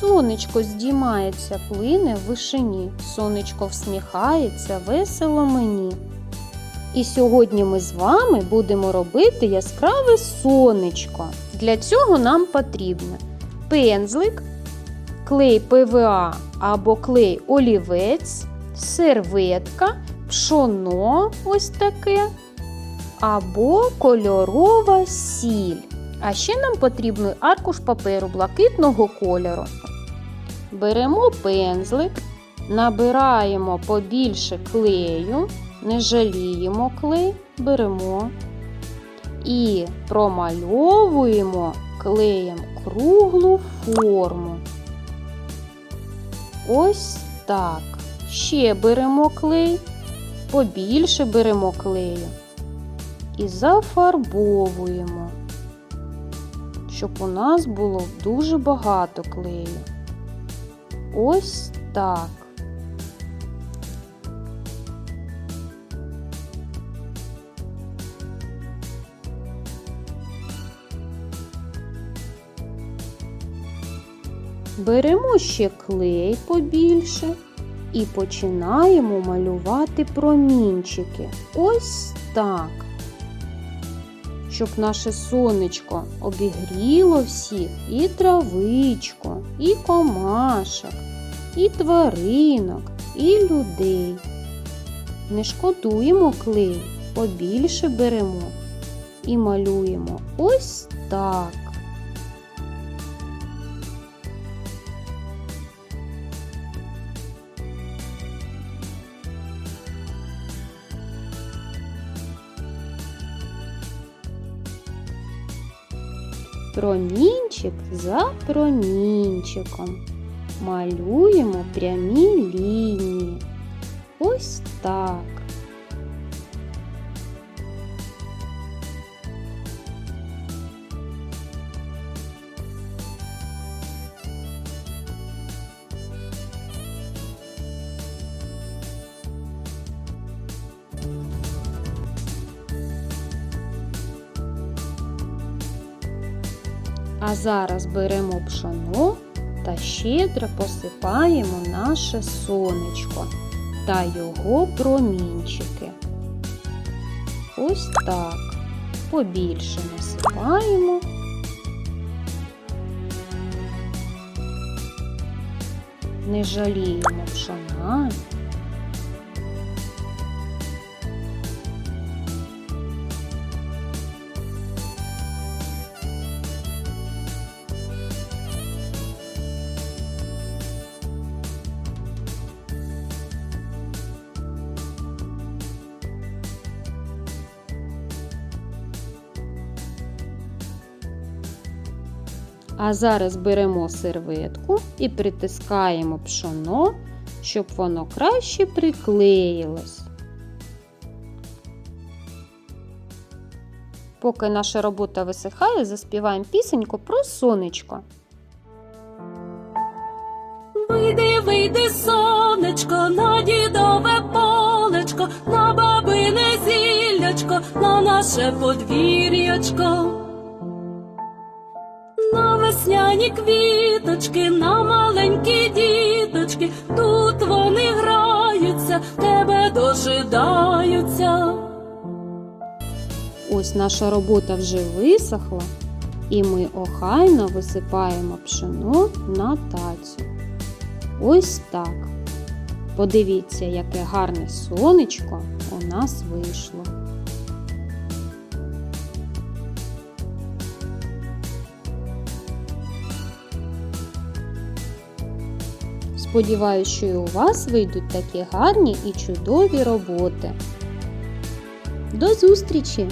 Сонечко здіймається, плине в вишині, сонечко всміхається, весело мені. І сьогодні ми з вами будемо робити яскраве сонечко. Для цього нам потрібно пензлик, клей ПВА або клей олівець, серветка, пшоно ось таке, або кольорова сіль. А ще нам потрібен аркуш паперу блакитного кольору. Беремо пензлик, набираємо побільше клею, не жаліємо клей, беремо і промальовуємо клеєм круглу форму. Ось так. Ще беремо клей, побільше беремо клею і зафарбовуємо, щоб у нас було дуже багато клею. Ось так. Беремо ще клей побільше і починаємо малювати промінчики. Ось так. Щоб наше сонечко обігріло всіх і травичку, і комашок, і тваринок, і людей. Не шкодуємо клей, побільше беремо і малюємо ось так. Промінчик за промінчиком. Малюємо прямі лінії. Ось так. А зараз беремо пшоно та щедро посипаємо наше сонечко та його промінчики. Ось так. Побільше насипаємо. Не жаліємо пшона. А зараз беремо серветку і притискаємо пшоно, щоб воно краще приклеїлось. Поки наша робота висихає, заспіваємо пісеньку про сонечко. Вийди, вийди, сонечко, на дідове полечко, на бабине зіллячко, на наше подвір'ячко. Весняні квіточки, на маленькі діточки, тут вони граються, тебе дожидаються. Ось наша робота вже висохла, і ми охайно висипаємо пшено на тацю. Ось так. Подивіться, яке гарне сонечко у нас вийшло. Сподіваюсь, що і у вас вийдуть такі гарні і чудові роботи. До зустрічі!